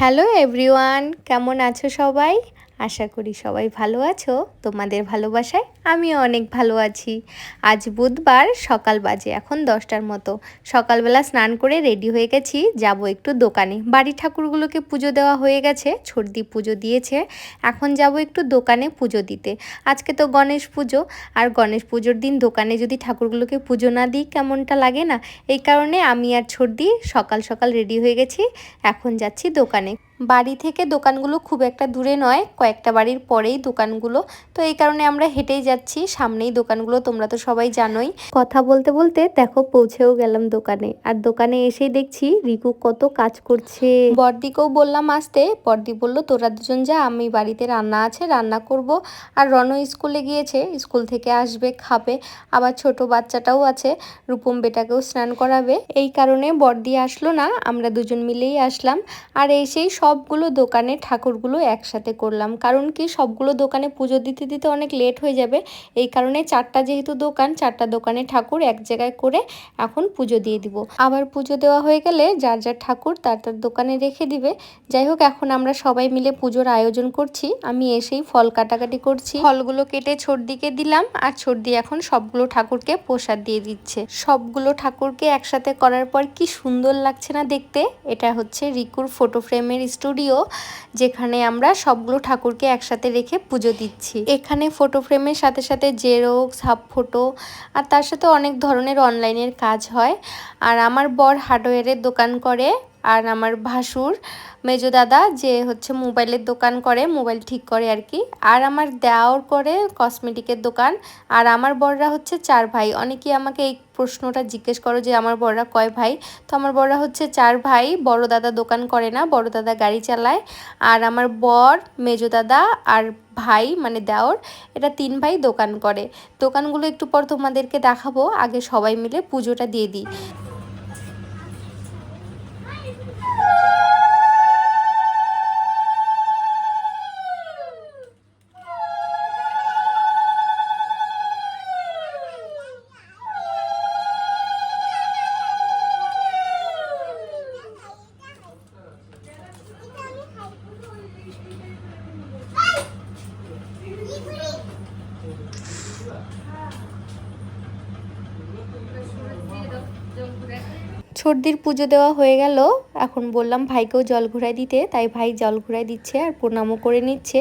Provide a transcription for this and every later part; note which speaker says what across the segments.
Speaker 1: Hello everyone কেমন আছো সবাই? আশা করি সবাই ভালো আছো। তোমাদের ভালোবাসায় আমিও অনেক ভালো আছি। আজ বুধবার, সকাল বাজে এখন দশটার মতো। সকালবেলা স্নান করে রেডি হয়ে গেছি, যাব একটু দোকানে। বাড়ি ঠাকুরগুলোকে পুজো দেওয়া হয়ে গেছে, ছর্দি পুজো দিয়েছে। এখন যাব একটু দোকানে পুজো দিতে। আজকে তো গণেশ পুজো, আর গণেশ পুজোর দিন দোকানে যদি ঠাকুরগুলোকে পুজো না দিই, কেমনটা লাগে না? এই কারণে আমি আর ছর্দি সকাল সকাল রেডি হয়ে গেছি, এখন যাচ্ছি দোকানে। বাড়ি থেকে দোকানগুলো খুব একটা দূরে নয় কয়েকটা বাড়ির পরেই দোকানগুলো। তো এই কারণে আমরা হেঁটেই যাচ্ছি সামনেই দোকানগুলো তোমরা তো সবাই জানোই। কথা বলতে বলতে দেখো পৌঁছেও গেলাম দোকানে আর দোকানে এসেই দেখছি রিকু কত কাজ করছে। বর্দিকেও বললাম আসতে বর্দি বলল তোরা দুজন যা আমি বাড়িতে রান্না আছে রান্না করব। আর রণ স্কুলে গিয়েছে স্কুল থেকে আসবে খাবে। আবার ছোট বাচ্চাটাও আছে রূপম বেটাকেও স্নান করাবে। এই কারণে বর্দি আসলো না আমরা দুজন মিলেই আসলাম। আর এসেই সবগুলো দোকানে ঠাকুরগুলো একসাথে করলাম। কারণ কি? সবগুলো দোকানে পুজো দিতে দিতে অনেক লেট হয়ে যাবে। এই কারণে চারটা যেহেতু দোকান, চারটা দোকানে ঠাকুর এক জায়গায় করে এখন পুজো দিয়ে দিব। আবার পুজো দেওয়া হয়ে গেলে যার যার ঠাকুর তার তার দোকানে রেখে দিবে। যাই হোক, এখন আমরা সবাই মিলে পুজোর আয়োজন করছি। আমি এসেই ফল কাটাকাটি করছি। ফলগুলো কেটে ছোট দিকে দিলাম আর ছোট দিয়ে এখন সবগুলো ঠাকুরকে প্রসাদ দিয়ে দিচ্ছে। সবগুলো ঠাকুরকে একসাথে করার পর কি সুন্দর লাগছে না দেখতে? এটা হচ্ছে রিকুর ফটো ফ্রেমের স্টুডিও যেখানে আমরা সবগুলো ঠাকুরকে একসাথে রেখে পুজো দিচ্ছি। এখানে ফটো ফ্রেমের সাথে সাথে জেরক্স হাফ ফটো আর তার সাথে অনেক ধরনের অনলাইনের কাজ হয়। আর আমার বর হার্ডওয়্যারের দোকান করে আর আমার ভাসুর, মেজো দাদা যে হচ্ছে মোবাইলের দোকান করে, মোবাইল ঠিক করে আর কি। আর আমার দেওয়ার করে কসমেটিকের দোকান। আর আমার বড়রা হচ্ছে চার ভাই। অনেকেই আমাকে এই প্রশ্নটা জিজ্ঞেস করো যে আমার বড়রা কয় ভাই? তো আমার বড়রা হচ্ছে চার ভাই। বড় দাদা দোকান করে না, বড় দাদা গাড়ি চালায়। আর আমার বর, মেজো দাদা আর ভাই মানে দেওর এটা তিন ভাই দোকান করে। দোকানগুলো একটু পর তোমাদেরকে দেখাবো। আগে সবাই মিলে পুজোটা দিয়ে দিই। সর্দির পুজো দেওয়া হয়ে গেল। এখন বললাম ভাইকেও জল ঘুরাই দিতে, তাই ভাই জল ঘুরাই দিচ্ছে আর প্রণামও করে নিচ্ছে।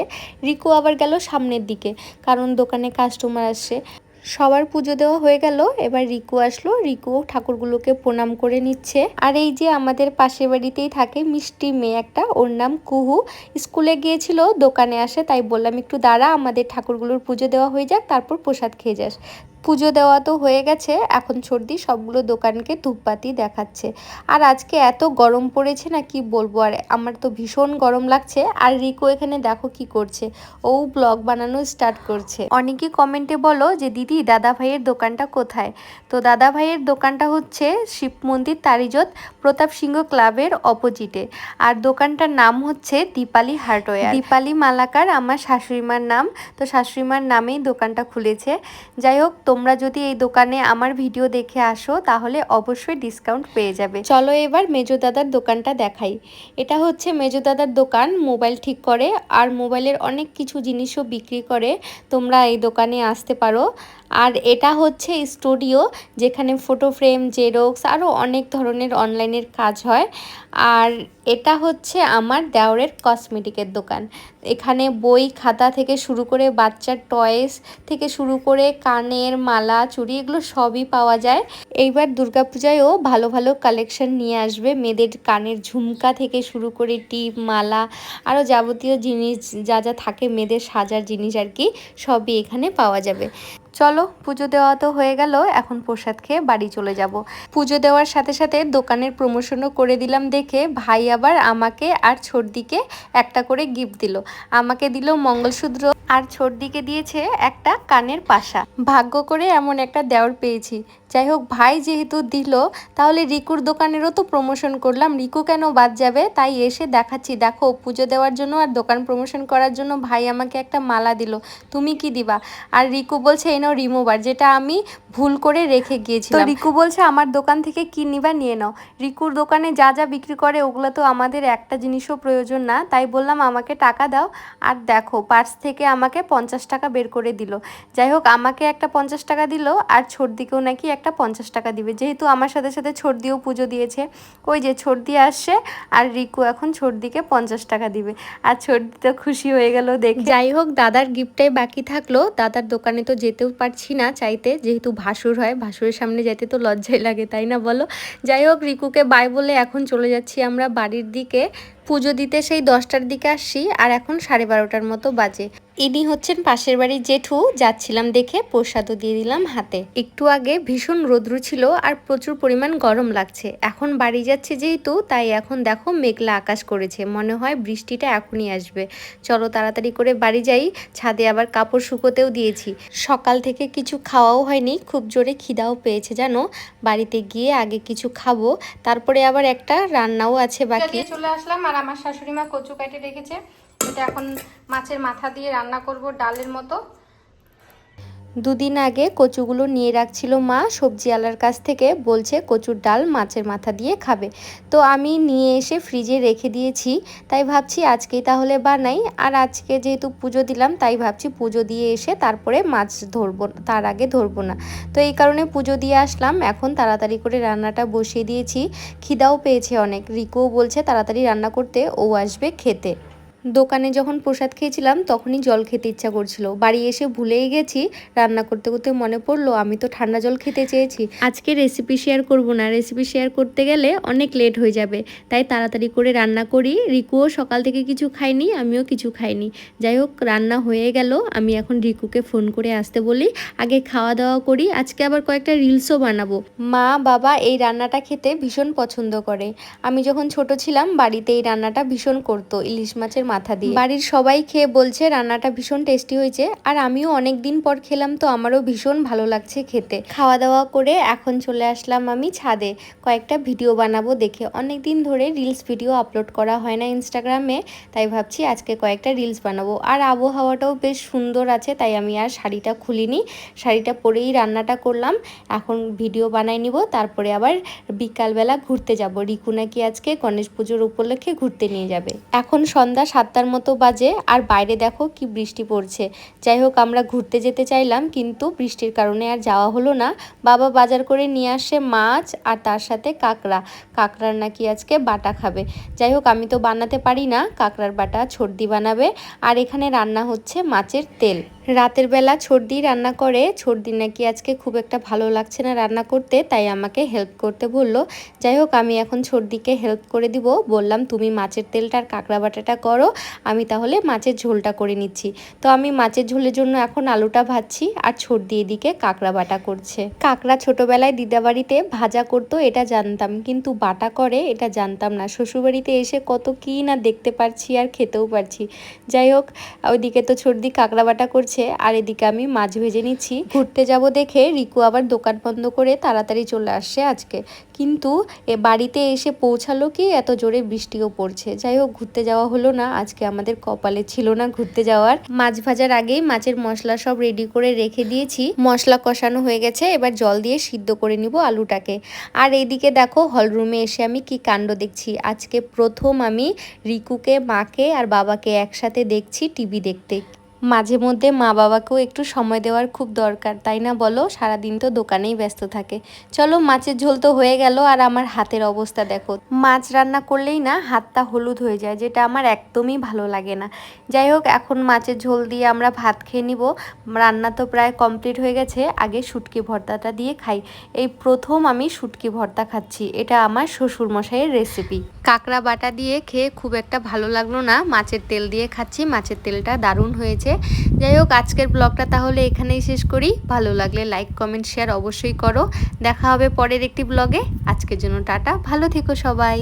Speaker 1: রিকু আবার গেল সামনের দিকে, কারণ দোকানে কাস্টমার আসছে সবার পুজো দেওয়া হয়ে গেল, এবার রিকু আসলো। রিকু ঠাকুরগুলোকে প্রণাম করে নিচ্ছে। আর এই যে আমাদের পাশের বাড়িতেই থাকে মিষ্টি মেয়ে একটা, ওর নাম কুহু। স্কুলে গিয়েছিল, দোকানে আসে, তাই বললাম একটু দাঁড়া, আমাদের ঠাকুরগুলোর পুজো দেওয়া হয়ে যাক, তারপর প্রসাদ খেয়ে যাস। পুজো দেওয়া তো হয়ে গেছে, এখন সর্দি সবগুলো দোকানকে ধূপবাতি দেখাচ্ছে। আর আজকে এত গরম পড়েছে না কি বলব, আর আমার তো ভীষণ গরম লাগছে। আর রিকো এখানে দেখো কি করছে, ও ব্লগ বানানো স্টার্ট করছে। অনেকে কমেন্টে বলো যে, দিদি, দাদা ভাইয়ের দোকানটা কোথায়? তো দাদা ভাইয়ের দোকানটা হচ্ছে শিব মন্দির তারিজত প্রতাপ সিংহ ক্লাবের অপোজিটে। আর দোকানটার নাম হচ্ছে দীপালি হার্ডওয়্যার। দীপালি মালাকার, আমার শাশুড়িমার নাম। তো শাশুড়িমার নামেই দোকানটা খুলেছে। যাই হোক তোমরা যদি এই দোকানে আমার ভিডিও দেখে আসো, তাহলে অবশ্যই ডিসকাউন্ট পেয়ে যাবে। চলো এবার মেজো দাদার দোকানটা দেখাই। এটা হচ্ছে মেজো দাদার দোকান, মোবাইল ঠিক করে, আর মোবাইলের অনেক কিছু জিনিসও বিক্রি করে তোমরা এই দোকানে আসতে পারো। আর এটা হচ্ছে স্টুডিও যেখানে ফটো ফ্রেম, জেরক্স আরও অনেক ধরনের অনলাইনের কাজ হয়। আর এটা হচ্ছে আমার দেওরের কসমেটিকের দোকান। এখানে বই, খাতা থেকে শুরু করে বাচ্চার টয়েস থেকে শুরু করে কানের মালা, চুড়ি এগুলো সবই পাওয়া যায়। এইবার দুর্গাপূজায়ও ভালো ভালো কালেকশন নিয়ে আসবে। মেয়েদের কানের ঝুমকা থেকে শুরু করে টিপ, মালা আরও যাবতীয় জিনিস যা যা থাকে মেয়েদের সাজার জিনিস আর কি সবই এখানে পাওয়া যাবে। চলো, পুজো দেওয়া তো হয়ে গেল, এখন প্রসাদ খেয়ে বাড়ি চলে যাব। পুজো দেওয়ার সাথে সাথে দোকানের প্রমোশনও করে দিলাম দেখে ভাই আবার আমাকে আর ছোটদিকে একটা করে গিফট দিল। আমাকে দিল মঙ্গলসূত্র আর ছোটদিকে দিয়েছে একটা কানের পাশা। ভাগ্য করে এমন একটা দেওয়ার পেয়েছি। যাই হোক ভাই যেহেতু দিল তাহলে রিকুর দোকানেরও তো প্রমোশন করলাম। রিকু কেন বাদ যাবে? তাই এসে দেখাচ্ছি। দেখো পুজো দেওয়ার জন্য আর দোকান প্রমোশন করার জন্য ভাই আমাকে একটা মালা দিল। তুমি কি দিবা? আর রিকু বলছে এই নাও রিমুভার যেটা আমি ভুল করে রেখে গিয়েছি তো রিকু বলছে আমার দোকান থেকে কি নিবা নিয়ে নাও। রিকুর দোকানে যা যা বিক্রি করে ওগুলো তো আমাদের একটা জিনিসও প্রয়োজন না। তাই বললাম আমাকে টাকা দাও। আর দেখো পার্স থেকে আমাকে পঞ্চাশ টাকা বের করে দিল। যাই হোক আমাকে একটা পঞ্চাশ টাকা দিল আর ছোট দিকেও নাকি একটা পঞ্চাশ টাকা দিবে। যেহেতু আমার সাথে সাথে দিয়েও পুজো দিয়েছে। ওই যে দিয়ে আসছে আর রিকু এখন দিকে পঞ্চাশ টাকা দিবে। আর ছোটদি তো খুশি হয়ে গেল দেখে। যাই হোক, দাদার গিফটটাই বাকি থাকল। দাদার দোকানে তো যেতেও পারছি না চাইতে। যেহেতু ভাসুর হয়, ভাসুরের সামনে যেতে তো লজ্জাই লাগে, তাই না বলো? যাই হোক, রিকুকে বাই বলে এখন চলে যাচ্ছি আমরা বাড়ির দিকে। পুজো দিতে সেই দশটার দিকে আসছি আর এখন সাড়ে বারোটার মতো বাজে। ইনি হচ্ছেন পাশের বাড়ির জেঠু, যাচ্ছিলাম দেখে প্রসাদও দিয়ে দিলাম হাতে। একটু আগে ভীষণ রোদ্রু ছিল আর প্রচুর পরিমাণ গরম লাগছে। এখন বাড়ি যাচ্ছে যেহেতু, তাই এখন দেখো মেঘলা আকাশ করেছে। মনে হয় বৃষ্টিটা এখনই আসবে। চলো তাড়াতাড়ি করে বাড়ি যাই। ছাদে আবার কাপড় শুকোতেও দিয়েছি। সকাল থেকে কিছু খাওয়াও হয়নি। খুব জোরে খিদাও পেয়েছে, জানো? বাড়িতে গিয়ে আগে কিছু খাব, তারপরে আবার একটা রান্নাও আছে বাকি। চলে আসলাম আর আমার শাশুড়ি মা কচু কেটে রেখেছে, এটা এখন মাছের মাথা দিয়ে রান্না করব ডালের মতো। দুদিন আগে কচুগুলো নিয়ে রাখছিল মা সবজিওয়ালার কাছ থেকে। বলছে, কচুর ডাল মাছের মাথা দিয়ে খাবে। তো আমি নিয়ে এসে ফ্রিজে রেখে দিয়েছি। তাই ভাবছি আজকেই তাহলে বানাই। আর আজকে যেহেতু পুজো দিলাম, তাই ভাবছি পুজো দিয়ে এসে তারপরে মাছ ধরবো, তার আগে ধরবো না। তো এই কারণে পুজো দিয়ে আসলাম। এখন তাড়াতাড়ি করে রান্নাটা বসিয়ে দিয়েছি। খিদাও পেয়েছে অনেক। রিকোও বলছে, তাড়াতাড়ি রান্না করতে। ও আসবে খেতে। দোকানে যখন প্রসাদ খেয়েছিলাম তখনই জল খেতে ইচ্ছা করছিল। বাড়ি এসে ভুলেই গেছি রান্না করতে করতে মনে পড়ল আমি তো ঠান্ডা জল খেতে চেয়েছি। আজকে রেসিপি শেয়ার করব না। রেসিপি শেয়ার করতে গেলে অনেক লেট হয়ে যাবে। তাই তাড়াতাড়ি করে রান্না করি। রিকুও সকাল থেকে কিছু খাইনি আমিও কিছু খাইনি। যাই হোক রান্না হয়ে গেল। আমি এখন রিকুকে ফোন করে আসতে বলি। আগে খাওয়া দাওয়া করি। আজকে আবার কয়েকটা রিলসও বানাবো। মা বাবা এই রান্নাটা খেতে ভীষণ পছন্দ করে। আমি যখন ছোট ছিলাম বাড়িতে এই রান্নাটা ভীষণ করতো। ইলিশ মাছের মাথা দিয়ে। বাড়ির সবাই খেয়ে বলছে, রান্নাটা ভীষণ টেস্টি হয়েছে। আর আমিও অনেক দিন পর খেলাম, তো আমারও ভীষণ ভালো লাগছে খেতে। খাওয়া দাওয়া করে এখন চলে আসলাম আমি ছাদে। কয়েকটা ভিডিও বানাবো দেখে। অনেক দিন ধরে রিলস ভিডিও আপলোড করা হয় না ইনস্টাগ্রামে তাই ভাবছি আজকে কয়েকটা রিলস বানাবো। আর আবহাওয়াটাও বেশ সুন্দর আছে, তাই আমি আর শাড়িটা খুলিনি। শাড়িটা পরেই রান্নাটা করলাম। এখন ভিডিও বানাই নিব, তারপরে আবার বিকালবেলা ঘুরতে যাব। রিকু নাকি আজকে গণেশ পুজোর উপলক্ষে ঘুরতে নিয়ে যাবে। এখন সন্ধ্যা সাতটার মতো বাজে। আর বাইরে দেখো কি বৃষ্টি পড়ছে। যাই হোক, আমরা ঘুরতে যেতে চাইলাম, কিন্তু বৃষ্টির কারণে আর যাওয়া হলো না। বাবা বাজার করে নিয়ে আসে মাছ আর তার সাথে কাঁকড়া। কাঁকড়ার নাকি আজকে বাটা খাবে। যাই হোক, আমি তো বানাতে পারি না। কাঁকড়ার বাটা ছর্দি বানাবে। আর এখানে রান্না হচ্ছে মাছের তেল। রাতের বেলা ছর্দি রান্না করে ছর্দি নাকি আজকে খুব একটা ভালো লাগছে না রান্না করতে, তাই আমাকে হেল্প করতে বলল। যাই হোক, আমি এখন ছর্দিকে হেল্প করে দিব। বললাম, তুমি মাছের তেলটা আর কাঁকড়া বাটাটা করো, আমি তাহলে মাছের ঝোলটা করে নিচ্ছি। তো আমি মাছের ঝোলের জন্য এখন আলুটা ভাজছি আর ছর্দি এদিকে কাঁকড়া বাটা করছে। কাঁকড়া ছোটোবেলায় দিদাবাড়িতে ভাজা করতো, এটা জানতাম। কিন্তু বাটা করে, এটা জানতাম না। শ্বশুরবাড়িতে এসে কত কী না দেখতে পারছি আর খেতেও পারছি। যাই হোক, ওইদিকে তো ছর্দি কাঁকড়া বাটা করছে হচ্ছে। আর এদিকে আমি মাছ ভেজে নিচ্ছি। ঘুরতে যাব দেখে রিকু আবার দোকান বন্ধ করে তাড়াতাড়ি চলে আসছে আজকে। কিন্তু এ বাড়িতে এসে পৌঁছালো কি? এত জোরে বৃষ্টিও পড়ছে। যাই হোক, ঘুরতে যাওয়া হলো না। আজকে আমাদের কপালে ছিল না ঘুরতে যাওয়ার। মাছ ভাজার আগেই মাছের মশলা সব রেডি করে রেখে দিয়েছি। মশলা কষানো হয়ে গেছে। এবার জল দিয়ে সিদ্ধ করে নিব আলুটাকে। আর এইদিকে দেখো হলরুমে এসে আমি কি কাণ্ড দেখছি। আজকে প্রথম আমি রিকুকে, মাকে আর বাবাকে একসাথে দেখছি টিভি দেখতে। মাঝে মধ্যে মা বাবাকেও একটু সময় দেওয়ার খুব দরকার, তাই না বলো? সারাদিন তো দোকানেই ব্যস্ত থাকে। চলো, মাছের ঝোল তো হয়ে গেল, আর আমার হাতের অবস্থা দেখো। মাছ রান্না করলেই না হাতটা হলুদ হয়ে যায়, যেটা আমার একদমই ভালো লাগে না। যাই হোক, এখন মাছের ঝোল দিয়ে আমরা ভাত খেয়ে নিব। রান্না তো প্রায় কমপ্লিট হয়ে গেছে, আগে শুটকি ভর্তাটা দিয়ে খাই। এই প্রথম আমি শুটকি ভর্তা খাচ্ছি, এটা আমার শ্বশুরমশাইয়ের রেসিপি কাঁকড়া বাটা দিয়ে খেয়ে খুব একটা ভালো লাগল না। মাছের তেল দিয়ে খাচ্ছি, মাছের তেলটা দারুণ হয়েছে। হয়েছে। যাই হোক, আজকের ব্লগটা তাহলে এখানেই শেষ করি। ভালো লাগলে লাইক কমেন্ট শেয়ার অবশ্যই করো। দেখা হবে পরের একটি ব্লগে। আজকের জন্য টাটা। ভালো থেকো সবাই।